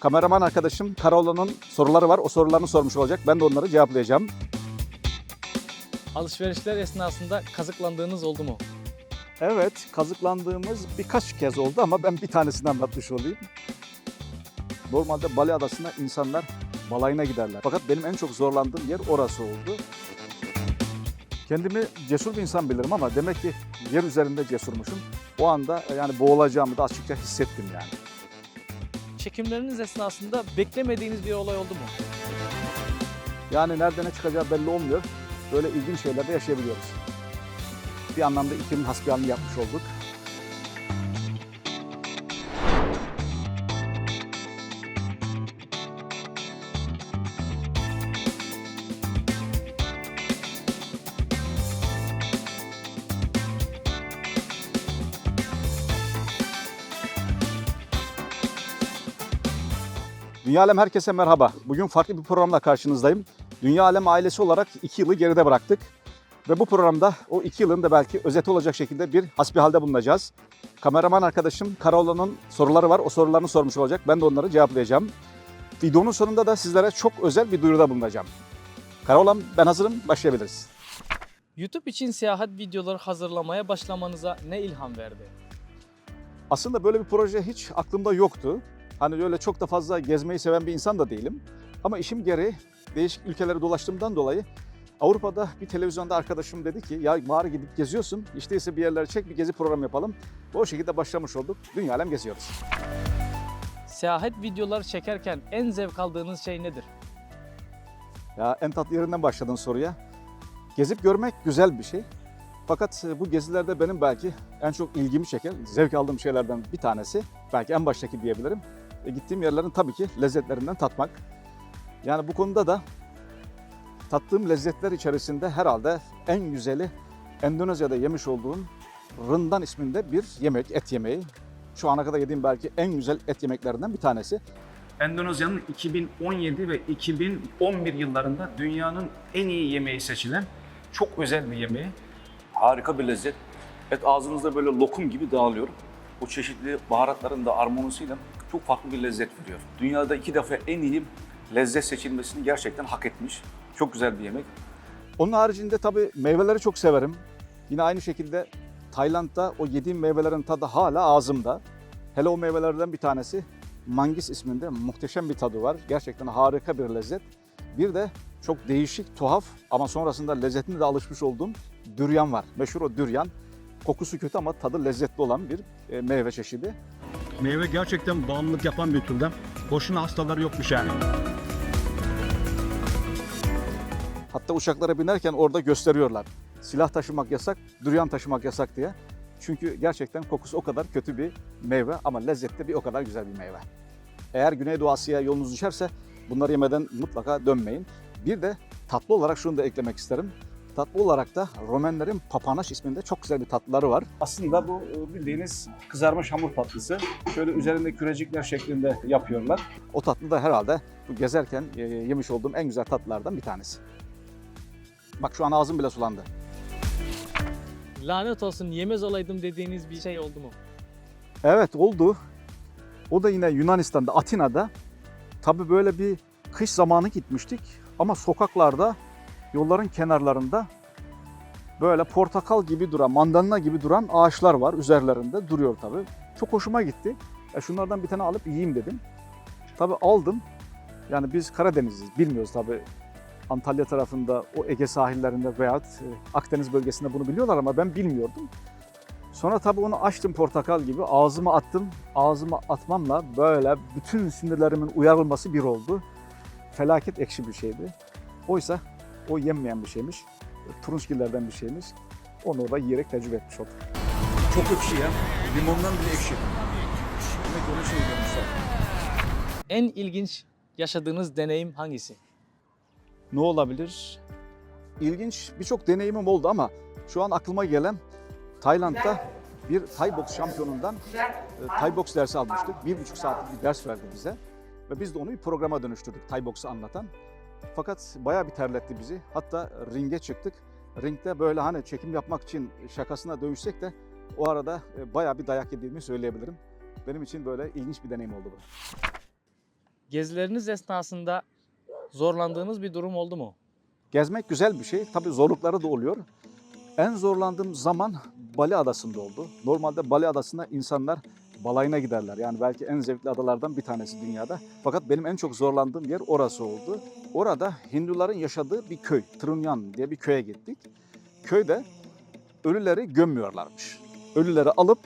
Kameraman arkadaşım Karaoğlan'ın soruları var. O sorularını sormuş olacak. Ben de onları cevaplayacağım. Alışverişler esnasında kazıklandığınız oldu mu? Evet, kazıklandığımız birkaç kez oldu ama ben bir tanesini anlatmış olayım. Normalde Bali Adası'na insanlar balayına giderler. Fakat benim en çok zorlandığım yer orası oldu. Kendimi cesur bir insan bilirim ama demek ki yer üzerinde cesurmuşum. O anda yani boğulacağımı da açıkça hissettim yani. Çekimleriniz esnasında beklemediğiniz bir olay oldu mu? Yani nerede ne çıkacağı belli olmuyor. Böyle ilginç şeyler de yaşayabiliyoruz. Bir anlamda iklimin hasbihalini yapmış olduk. Dünya Alem herkese merhaba. Bugün farklı bir programla karşınızdayım. Dünya Alem ailesi olarak iki yılı geride bıraktık. Ve bu programda o iki yılın da belki özeti olacak şekilde bir hasbihalde bulunacağız. Kameraman arkadaşım Karaoğlan'ın soruları var. O sorularını sormuş olacak. Ben de onları cevaplayacağım. Videonun sonunda da sizlere çok özel bir duyuruda bulunacağım. Karaoğlan ben hazırım. Başlayabiliriz. YouTube için seyahat videoları hazırlamaya başlamanıza ne ilham verdi? Aslında böyle bir proje hiç aklımda yoktu. Hani öyle çok da fazla gezmeyi seven bir insan da değilim. Ama işim gereği değişik ülkelere dolaştığımdan dolayı Avrupa'da bir televizyonda arkadaşım dedi ki ya mağara gidip geziyorsun. İşte ise bir yerlere çek bir gezi programı yapalım. O şekilde başlamış olduk. Dünya alem geziyoruz. Seyahat videoları çekerken en zevk aldığınız şey nedir? Ya en tatlı yerinden başladın soruya. Gezip görmek güzel bir şey. Fakat e, bu gezilerde benim belki en çok ilgimi çeken, zevk aldığım şeylerden bir tanesi, belki en baştaki diyebilirim. E, gittiğim yerlerin tabii ki lezzetlerinden tatmak. Yani bu konuda da tattığım lezzetler içerisinde herhalde en güzeli Endonezya'da yemiş olduğum rından isminde bir yemek, et yemeği. Şu ana kadar yediğim belki en güzel et yemeklerinden bir tanesi. Endonezya'nın 2017 ve 2011 yıllarında dünyanın en iyi yemeği seçilen çok özel bir yemeği. Harika bir lezzet. Et ağzınızda böyle lokum gibi dağılıyor. O çeşitli baharatların da armonisiyle çok farklı bir lezzet veriyor. Dünyada iki defa en iyi lezzet seçilmesini gerçekten hak etmiş. Çok güzel bir yemek. Onun haricinde tabii meyveleri çok severim. Yine aynı şekilde Tayland'da o yediğim meyvelerin tadı hala ağzımda. Hele o meyvelerden bir tanesi mangis isminde muhteşem bir tadı var. Gerçekten harika bir lezzet. Bir de çok değişik, tuhaf ama sonrasında lezzetine de alışmış olduğum düryan var. Meşhur o düryan. Kokusu kötü ama tadı lezzetli olan bir e, meyve çeşidi. Meyve gerçekten bağımlılık yapan bir türden. Boşuna hastaları yokmuş yani. Hatta uçaklara binerken orada gösteriyorlar. Silah taşımak yasak, düryan taşımak yasak diye. Çünkü gerçekten kokusu o kadar kötü bir meyve ama lezzeti de bir o kadar güzel bir meyve. Eğer Güneydoğu Asya'ya yolunuz düşerse bunları yemeden mutlaka dönmeyin. Bir de tatlı olarak şunu da eklemek isterim. Tatlı olarak da Romenlerin papanaş isminde çok güzel bir tatlıları var. Aslında bu e, bildiğiniz kızarmış hamur tatlısı. Şöyle üzerinde kürecikler şeklinde yapıyorlar. O tatlı da herhalde bu gezerken e, yemiş olduğum en güzel tatlılardan bir tanesi. Bak şu an ağzım bile sulandı. Lanet olsun yemez olaydım dediğiniz bir şey oldu mu? Evet oldu. O da yine Yunanistan'da, Atina'da. Tabii böyle bir kış zamanı gitmiştik ama sokaklarda, yolların kenarlarında böyle portakal gibi duran, mandalina gibi duran ağaçlar var üzerlerinde duruyor tabii. Çok hoşuma gitti. E şunlardan bir tane alıp yiyeyim dedim. Tabii aldım. Yani biz Karadeniz'iz, bilmiyoruz tabii. Antalya tarafında, o Ege sahillerinde veya Akdeniz bölgesinde bunu biliyorlar ama ben bilmiyordum. Sonra tabii onu açtım portakal gibi ağzıma attım. Ağzıma atmamla böyle bütün sinirlerimin uyarılması bir oldu. Felaket ekşi bir şeydi. Oysa o yenmeyen bir şeymiş. Turunçgillerden bir şeymiş. Onu orada yiyerek tecrübe etmiş oldum. Çok ekşi ya. Limondan bile ekşi. Demek onu söylüyormuşlar. En ilginç yaşadığınız deneyim hangisi? Ne olabilir? İlginç birçok deneyimim oldu ama şu an aklıma gelen Tayland'da bir Thai boks şampiyonundan e, Thai boks dersi almıştık. Bir buçuk saatlik bir ders verdi bize. Ve biz de onu bir programa dönüştürdük Thai boksu anlatan. Fakat bayağı bir terletti bizi. Hatta ringe çıktık. Ringde böyle hani çekim yapmak için şakasına dövüşsek de o arada e, bayağı bir dayak yediğimi söyleyebilirim. Benim için böyle ilginç bir deneyim oldu bu. Gezileriniz esnasında zorlandığınız bir durum oldu mu? Gezmek güzel bir şey. Tabii zorlukları da oluyor. En zorlandığım zaman Bali Adası'nda oldu. Normalde Bali Adası'nda insanlar balayına giderler. Yani belki en zevkli adalardan bir tanesi dünyada. Fakat benim en çok zorlandığım yer orası oldu. Orada Hinduların yaşadığı bir köy, Trunyan diye bir köye gittik. Köyde ölüleri gömmüyorlarmış. Ölüleri alıp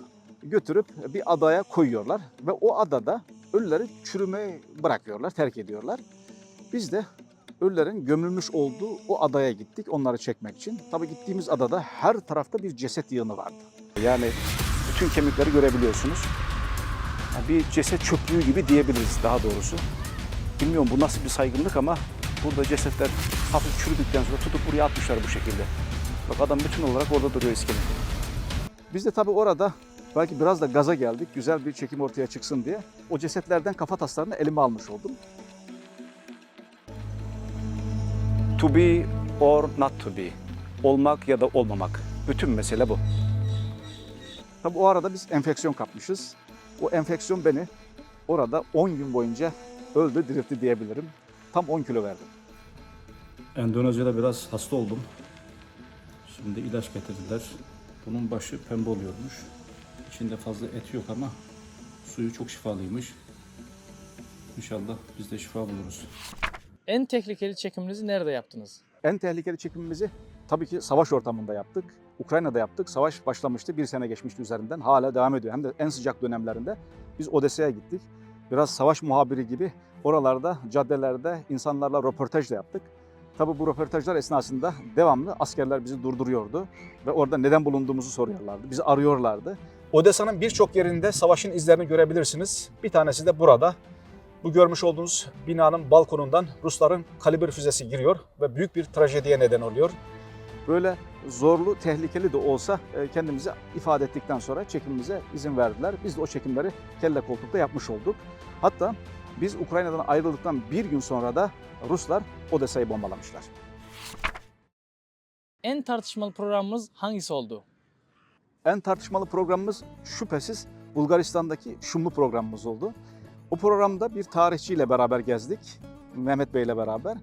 götürüp bir adaya koyuyorlar ve o adada ölüleri çürümeye bırakıyorlar, terk ediyorlar. Biz de ölülerin gömülmüş olduğu o adaya gittik onları çekmek için. Tabii gittiğimiz adada her tarafta bir ceset yığını vardı. Yani bütün kemikleri görebiliyorsunuz. Yani Bir ceset çöplüğü gibi diyebiliriz daha doğrusu. Bilmiyorum bu nasıl bir saygınlık ama burada cesetler hafif çürüdükten sonra tutup buraya atmışlar bu şekilde. Bak adam bütün olarak orada duruyor iskelet. Biz de tabii orada belki biraz da gaza geldik. Güzel bir çekim ortaya çıksın diye. O cesetlerden kafa taslarını elime almış oldum. To be or not to be. Olmak ya da olmamak. Bütün mesele bu. Tabii o arada biz enfeksiyon kapmışız. O enfeksiyon beni orada 10 gün boyunca öldü diriltti diyebilirim. Tam 10 kilo verdim. Endonezya'da biraz hasta oldum. Şimdi ilaç getirdiler. Bunun başı pembe oluyormuş. İçinde fazla et yok ama suyu çok şifalıymış. İnşallah biz de şifa buluruz. En tehlikeli çekiminizi nerede yaptınız? En tehlikeli çekimimizi tabii ki savaş ortamında yaptık. Ukrayna'da yaptık. Savaş başlamıştı. Bir sene geçmişti üzerinden. Hala devam ediyor. Hem de en sıcak dönemlerinde biz Odessa'ya gittik. Biraz savaş muhabiri gibi oralarda, caddelerde insanlarla röportaj da yaptık. Tabii bu röportajlar esnasında devamlı askerler bizi durduruyordu ve orada neden bulunduğumuzu soruyorlardı. Bizi arıyorlardı. Odessa'nın birçok yerinde savaşın izlerini görebilirsiniz. Bir tanesi de burada. Bu görmüş olduğunuz binanın balkonundan Rusların kaliber füzesi giriyor ve büyük bir trajediye neden oluyor. Böyle zorlu, tehlikeli de olsa e, kendimizi ifade ettikten sonra çekimimize izin verdiler. Biz de o çekimleri kelle koltukta yapmış olduk. Hatta biz Ukrayna'dan ayrıldıktan bir gün sonra da Ruslar Odessa'yı bombalamışlar. En tartışmalı programımız hangisi oldu? En tartışmalı programımız şüphesiz Bulgaristan'daki Şumlu programımız oldu. O programda bir tarihçiyle beraber gezdik, Mehmet Bey ile beraber.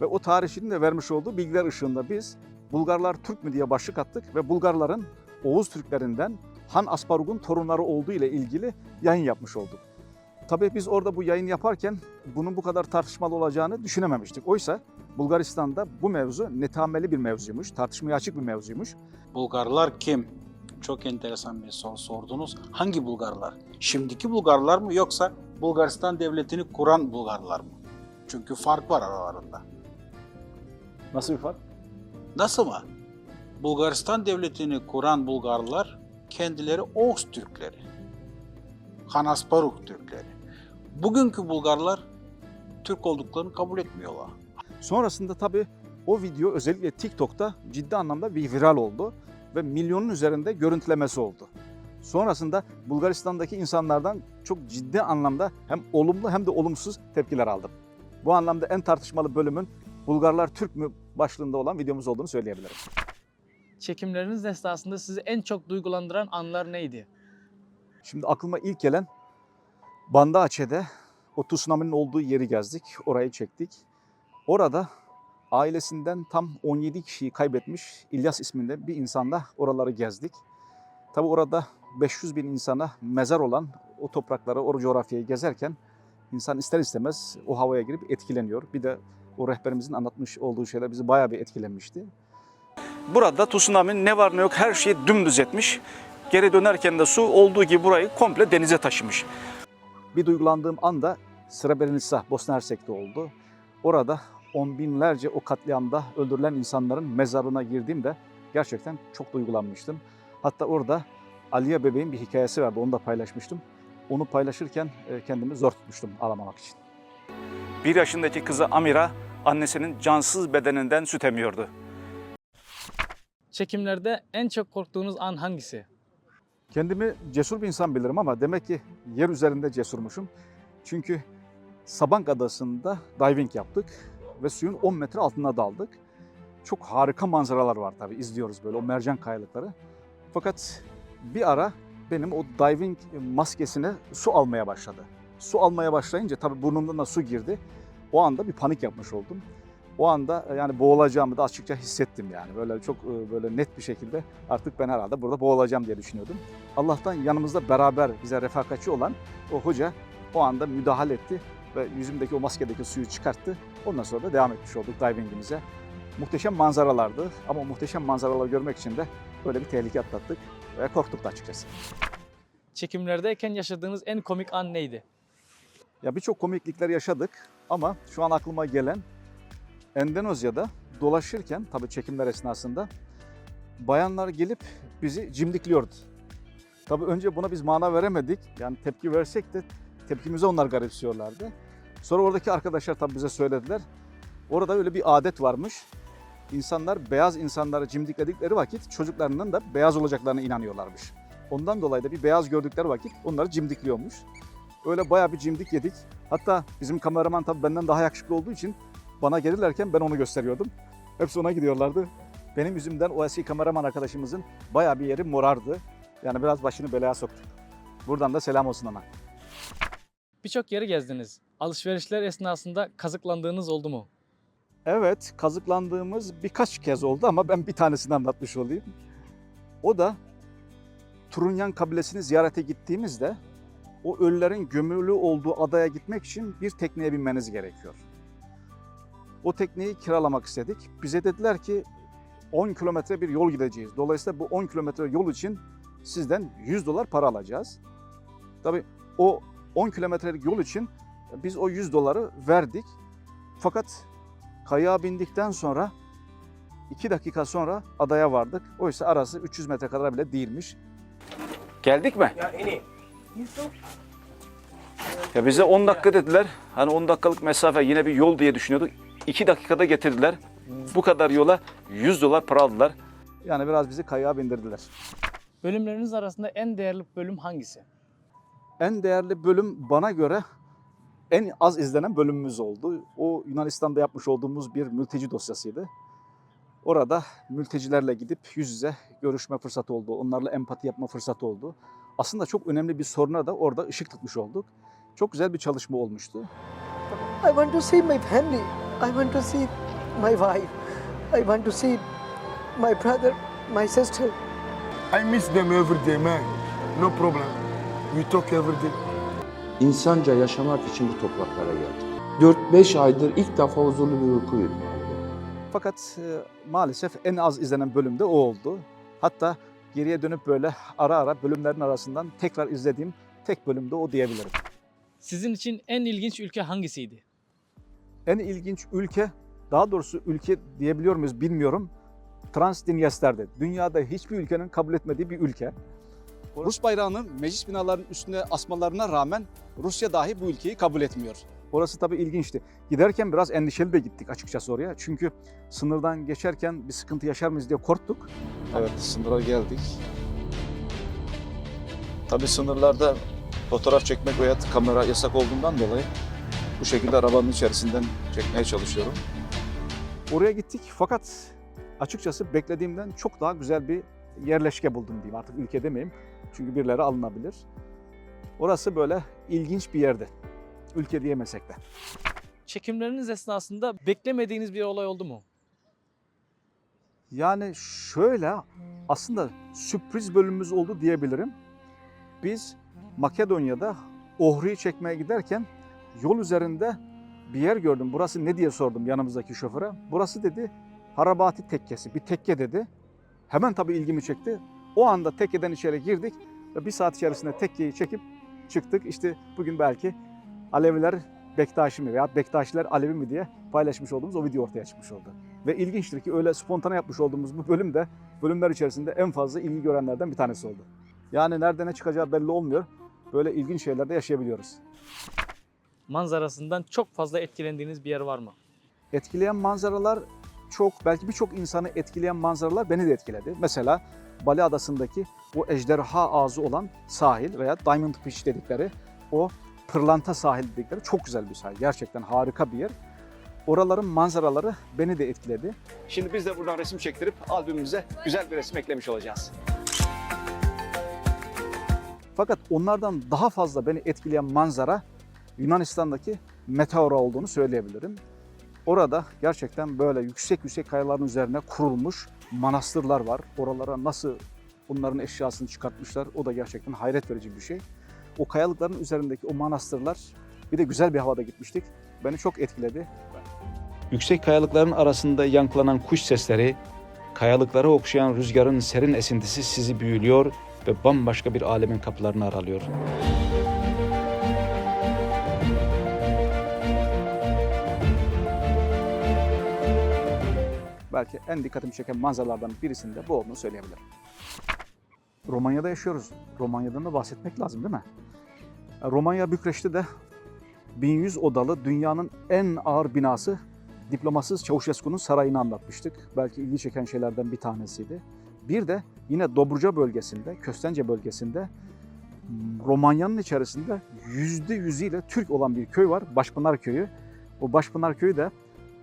Ve o tarihçinin de vermiş olduğu bilgiler ışığında biz Bulgarlar Türk mü diye başlık attık ve Bulgarların Oğuz Türklerinden Han Asparug'un torunları olduğu ile ilgili yayın yapmış olduk. Tabii biz orada bu yayın yaparken bunun bu kadar tartışmalı olacağını düşünememiştik. Oysa Bulgaristan'da bu mevzu netameli bir mevzuymuş, tartışmaya açık bir mevzuymuş. Bulgarlar kim? Çok enteresan bir soru sordunuz. Hangi Bulgarlar? Şimdiki Bulgarlar mı yoksa Bulgaristan devletini kuran Bulgarlar mı? Çünkü fark var aralarında. Nasıl bir fark? Nasıl mı? Bulgaristan devletini kuran Bulgarlar kendileri Oğuz Türkleri. Hanasparuk Türkleri. Bugünkü Bulgarlar Türk olduklarını kabul etmiyorlar. Sonrasında tabii o video özellikle TikTok'ta ciddi anlamda bir viral oldu ve milyonun üzerinde görüntülemesi oldu. Sonrasında Bulgaristan'daki insanlardan çok ciddi anlamda hem olumlu hem de olumsuz tepkiler aldım. Bu anlamda en tartışmalı bölümün Bulgarlar Türk mü başlığında olan videomuz olduğunu söyleyebilirim. Çekimleriniz esnasında sizi en çok duygulandıran anlar neydi? Şimdi aklıma ilk gelen Banda Aceh'de o tsunami'nin olduğu yeri gezdik, orayı çektik. Orada ailesinden tam 17 kişiyi kaybetmiş İlyas isminde bir insanla oraları gezdik. Tabi orada 500 bin insana mezar olan o toprakları, o coğrafyayı gezerken insan ister istemez o havaya girip etkileniyor. Bir de o rehberimizin anlatmış olduğu şeyler bizi bayağı bir etkilenmişti. Burada tsunami ne var ne yok her şeyi dümdüz etmiş. Geri dönerken de su olduğu gibi burayı komple denize taşımış. Bir duygulandığım anda Srebrenica, Bosna Hersek'te oldu. Orada on binlerce o katliamda öldürülen insanların mezarına girdiğimde gerçekten çok duygulanmıştım. Hatta orada Aliye bebeğin bir hikayesi vardı, onu da paylaşmıştım. Onu paylaşırken e, kendimi zor tutmuştum ağlamamak için. Bir yaşındaki kızı Amira annesinin cansız bedeninden süt emiyordu. Çekimlerde en çok korktuğunuz an hangisi? Kendimi cesur bir insan bilirim ama demek ki yer üzerinde cesurmuşum. Çünkü Sabank Adası'nda diving yaptık ve suyun 10 metre altına daldık. Çok harika manzaralar var tabii izliyoruz böyle o mercan kayalıkları. Fakat bir ara benim o diving maskesine su almaya başladı. su almaya başlayınca tabii burnumdan da su girdi. O anda bir panik yapmış oldum. O anda e, yani boğulacağımı da açıkça hissettim yani. Böyle çok e, böyle net bir şekilde artık ben herhalde burada boğulacağım diye düşünüyordum. Allah'tan yanımızda beraber bize refakatçi olan o hoca o anda müdahale etti ve yüzümdeki o maskedeki suyu çıkarttı. Ondan sonra da devam etmiş olduk divingimize. Muhteşem manzaralardı ama muhteşem manzaraları görmek için de böyle bir tehlike atlattık ve korktuk da açıkçası. Çekimlerdeyken yaşadığınız en komik an neydi? Ya birçok komiklikler yaşadık ama şu an aklıma gelen Endonezya'da dolaşırken tabii çekimler esnasında bayanlar gelip bizi cimdikliyordu. Tabii önce buna biz mana veremedik. Yani tepki versek de tepkimize onlar garipsiyorlardı. Sonra oradaki arkadaşlar tabii bize söylediler. Orada öyle bir adet varmış. İnsanlar beyaz insanları cimdikledikleri vakit çocuklarının da beyaz olacaklarına inanıyorlarmış. Ondan dolayı da bir beyaz gördükleri vakit onları cimdikliyormuş. Öyle bayağı bir cimdik yedik. Hatta bizim kameraman tabii benden daha yakışıklı olduğu için bana gelirlerken ben onu gösteriyordum. Hepsi ona gidiyorlardı. Benim yüzümden o eski kameraman arkadaşımızın bayağı bir yeri morardı. Yani biraz başını belaya soktu. Buradan da selam olsun ona. Birçok yeri gezdiniz. Alışverişler esnasında kazıklandığınız oldu mu? Evet, kazıklandığımız birkaç kez oldu ama ben bir tanesini anlatmış olayım. O da Turunyan kabilesini ziyarete gittiğimizde o ölülerin gömülü olduğu adaya gitmek için bir tekneye binmeniz gerekiyor. O tekneyi kiralamak istedik. Bize dediler ki 10 kilometre bir yol gideceğiz. Dolayısıyla bu 10 kilometre yol için sizden 100 dolar para alacağız. Tabii o 10 kilometrelik yol için biz o 100 doları verdik. Fakat Kayağa bindikten sonra 2 dakika sonra adaya vardık. Oysa arası 300 metre kadar bile değilmiş. Geldik mi? Ya bize 10 dakika dediler. Hani 10 dakikalık mesafe yine bir yol diye düşünüyorduk. 2 dakikada getirdiler. Bu kadar yola 100 dolar para aldılar. Yani biraz bizi kayağa bindirdiler. Bölümleriniz arasında en değerli bölüm hangisi? En değerli bölüm bana göre en az izlenen bölümümüz oldu. O Yunanistan'da yapmış olduğumuz bir mülteci dosyasıydı. Orada mültecilerle gidip yüz yüze görüşme fırsatı oldu. Onlarla empati yapma fırsatı oldu. Aslında çok önemli bir soruna da orada ışık tutmuş olduk. Çok güzel bir çalışma olmuştu. I want to see my family. I want to see my wife. I want to see my brother, my sister. I miss them every day, man. No problem. We talk every day. İnsanca yaşamak için bu topraklara geldim. 4-5 aydır ilk defa huzurlu bir uyku uyudum. Fakat e, maalesef en az izlenen bölüm de o oldu. Hatta geriye dönüp böyle ara ara bölümlerin arasından tekrar izlediğim tek bölüm de o diyebilirim. Sizin için en ilginç ülke hangisiydi? En ilginç ülke, daha doğrusu ülke diyebiliyor muyuz bilmiyorum. Transdinyester'de. Dünyada hiçbir ülkenin kabul etmediği bir ülke. Rus bayrağının meclis binalarının üstüne asmalarına rağmen Rusya dahi bu ülkeyi kabul etmiyor. Orası tabii ilginçti. Giderken biraz endişeli de gittik açıkçası oraya. Çünkü sınırdan geçerken bir sıkıntı yaşar mıyız diye korktuk. Evet sınıra geldik. Tabii sınırlarda fotoğraf çekmek veya kamera yasak olduğundan dolayı bu şekilde arabanın içerisinden çekmeye çalışıyorum. Oraya gittik fakat açıkçası beklediğimden çok daha güzel bir yerleşke buldum diyeyim. Artık ülke demeyeyim. Çünkü birileri alınabilir. Orası böyle ilginç bir yerde. Ülke diyemesek de. Çekimleriniz esnasında beklemediğiniz bir olay oldu mu? Yani şöyle aslında sürpriz bölümümüz oldu diyebilirim. Biz Makedonya'da Ohri'yi çekmeye giderken yol üzerinde bir yer gördüm. Burası ne diye sordum yanımızdaki şoföre. Burası dedi Harabati tekkesi, bir tekke dedi. Hemen tabii ilgimi çekti. O anda tekkeden içeri girdik ve bir saat içerisinde tekkeyi çekip çıktık. İşte bugün belki Aleviler Bektaşi mi veya Bektaşiler Alevi mi diye paylaşmış olduğumuz o video ortaya çıkmış oldu. Ve ilginçtir ki öyle spontane yapmış olduğumuz bu bölüm de bölümler içerisinde en fazla ilgi görenlerden bir tanesi oldu. Yani nerede ne çıkacağı belli olmuyor. Böyle ilginç şeyler de yaşayabiliyoruz. Manzarasından çok fazla etkilendiğiniz bir yer var mı? Etkileyen manzaralar çok, belki birçok insanı etkileyen manzaralar beni de etkiledi. Mesela Bali Adası'ndaki o ejderha ağzı olan sahil veya Diamond Beach dedikleri o pırlanta sahil dedikleri çok güzel bir sahil. Gerçekten harika bir yer. Oraların manzaraları beni de etkiledi. Şimdi biz de buradan resim çektirip albümümüze güzel bir resim eklemiş olacağız. Fakat onlardan daha fazla beni etkileyen manzara Yunanistan'daki Meteora olduğunu söyleyebilirim. Orada gerçekten böyle yüksek yüksek kayaların üzerine kurulmuş manastırlar var. Oralara nasıl bunların eşyasını çıkartmışlar o da gerçekten hayret verici bir şey. O kayalıkların üzerindeki o manastırlar bir de güzel bir havada gitmiştik. Beni çok etkiledi. Yüksek kayalıkların arasında yankılanan kuş sesleri, kayalıkları okşayan rüzgarın serin esintisi sizi büyülüyor ve bambaşka bir alemin kapılarını aralıyor. Belki en dikkatimi çeken manzaralardan birisinde bu olduğunu söyleyebilirim. Romanya'da yaşıyoruz. Romanya'dan da bahsetmek lazım değil mi? Romanya Bükreş'te de 1100 odalı dünyanın en ağır binası diplomasız Çavuşescu'nun sarayını anlatmıştık. Belki ilgi çeken şeylerden bir tanesiydi. Bir de yine Dobruca bölgesinde, Köstence bölgesinde m, Romanya'nın içerisinde yüzde yüzüyle Türk olan bir köy var. Başpınar Köyü. O Başpınar Köyü de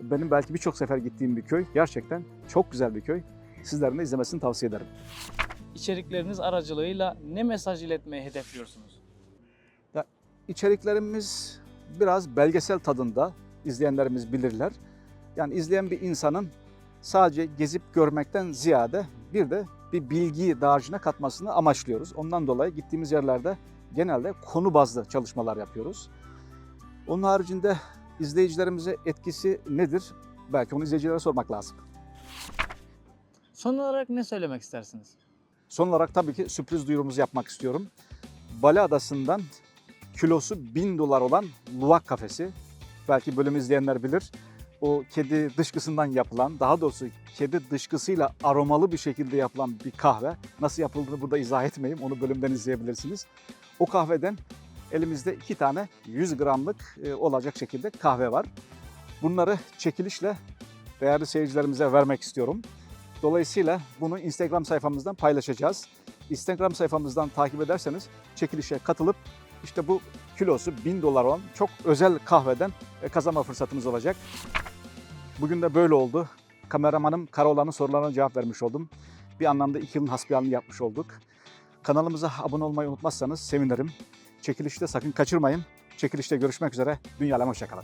benim belki birçok sefer gittiğim bir köy. Gerçekten çok güzel bir köy. Sizlerin de izlemesini tavsiye ederim. İçerikleriniz aracılığıyla ne mesaj iletmeyi hedefliyorsunuz? İçeriklerimiz biraz belgesel tadında izleyenlerimiz bilirler. Yani izleyen bir insanın sadece gezip görmekten ziyade bir de bir bilgi dağarcığına katmasını amaçlıyoruz. Ondan dolayı gittiğimiz yerlerde genelde konu bazlı çalışmalar yapıyoruz. Onun haricinde izleyicilerimize etkisi nedir? Belki onu izleyicilere sormak lazım. Son olarak ne söylemek istersiniz? Son olarak tabii ki sürpriz duyurumuzu yapmak istiyorum. Bali Adası'ndan kilosu 1000 dolar olan Luwak kafesi. Belki bölümü izleyenler bilir. O kedi dışkısından yapılan, daha doğrusu kedi dışkısıyla aromalı bir şekilde yapılan bir kahve. Nasıl yapıldığını burada izah etmeyeyim, onu bölümden izleyebilirsiniz. O kahveden elimizde iki tane 100 gramlık e, olacak şekilde kahve var. Bunları çekilişle değerli seyircilerimize vermek istiyorum. Dolayısıyla bunu Instagram sayfamızdan paylaşacağız. Instagram sayfamızdan takip ederseniz çekilişe katılıp işte bu kilosu 1000 dolar olan çok özel kahveden e, kazanma fırsatınız olacak. Bugün de böyle oldu. Kameramanım Karaoğlan'ın sorularına cevap vermiş oldum. Bir anlamda iki yılın hasbihalini yapmış olduk. Kanalımıza abone olmayı unutmazsanız sevinirim. Çekilişte sakın kaçırmayın. Çekilişte görüşmek üzere. Dünya hoşçakalın.